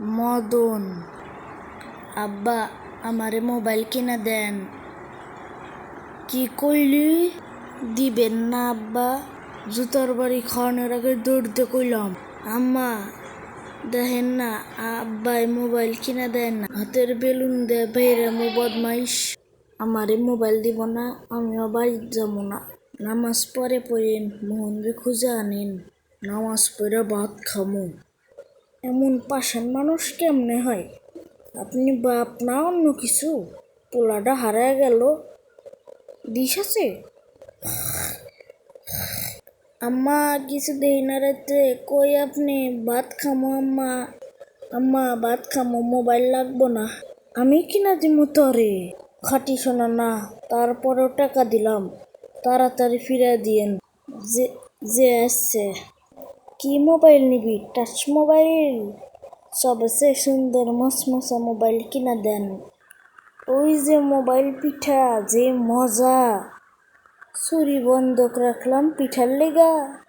মদন। আব্বা, আমারে মোবাইল কিনা দেন। কি কইলি? দিবেন না, আব্বা। জুতার বাড়ি খাওয়ানোর আগে দৌড়তে কইলাম। আম্মা, দেখেন না, আব্বাই মোবাইল কিনা দেন না। হাতের বেলুন দে বাইরে মো বদমাইশ। আমারে মোবাইল দিব না, আমিও বাড়ি যাব না। নামাজ পড়ে পড়েন মোহনরে খুঁজে আনেন। নামাজ পড়ে ভাত খামো। এমন পাষাণ মানুষ কেমনে হয়? আপনি বাপ না অন্য কিছু? পোলাটা হারায় গেল। দিশ আছে? আম্মা, কিছু দেই না রাতে। কই আপনি? ভাত খামো আম্মা। আম্মা, ভাত খামো, মোবাইল লাগবো না। আমি কিনা দিমু তরে? খাটি শোনা না, তারপরেও টাকা দিলাম। তাড়াতাড়ি ফিরে দিয়েন। যে যে আসছে। কি মোবাইল নিবি? Touch mobile? সবচেয়ে সুন্দর মসমসা মোবাইল কিনা দেন। ওই যে মোবাইল পিঠা, যে মজা। ছুরি বন্ধক রাখলাম পিঠার লেগা।